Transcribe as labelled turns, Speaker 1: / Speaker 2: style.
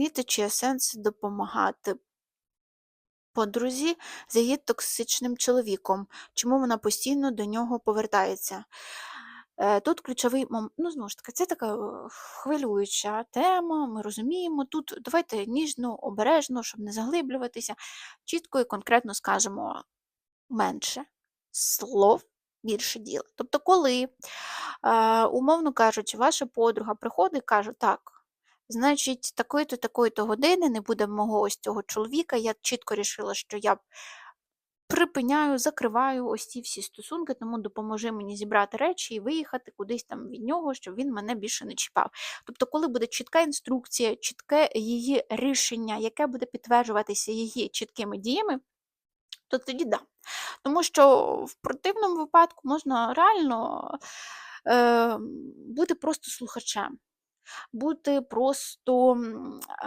Speaker 1: зрозуміти, чи є сенс допомагати подрузі з її токсичним чоловіком, чому вона постійно до нього повертається. Е, Тут ключовий момент, ну знову ж таки, це така е, хвилююча тема, ми розуміємо. Тут давайте ніжно, обережно, щоб не заглиблюватися, чітко і конкретно скажемо менше слов, більше діла. Тобто, коли, е, умовно кажучи, ваша подруга приходить і каже, так, значить, такої-то, такої-то години не буде мого ось цього чоловіка, я чітко рішила, що я припиняю, закриваю ось ці всі стосунки, тому допоможи мені зібрати речі і виїхати кудись там від нього, щоб він мене більше не чіпав. Тобто, коли буде чітка інструкція, чітке її рішення, яке буде підтверджуватися її чіткими діями, то тоді да. Тому що в противному випадку можна реально е, бути просто слухачем, бути просто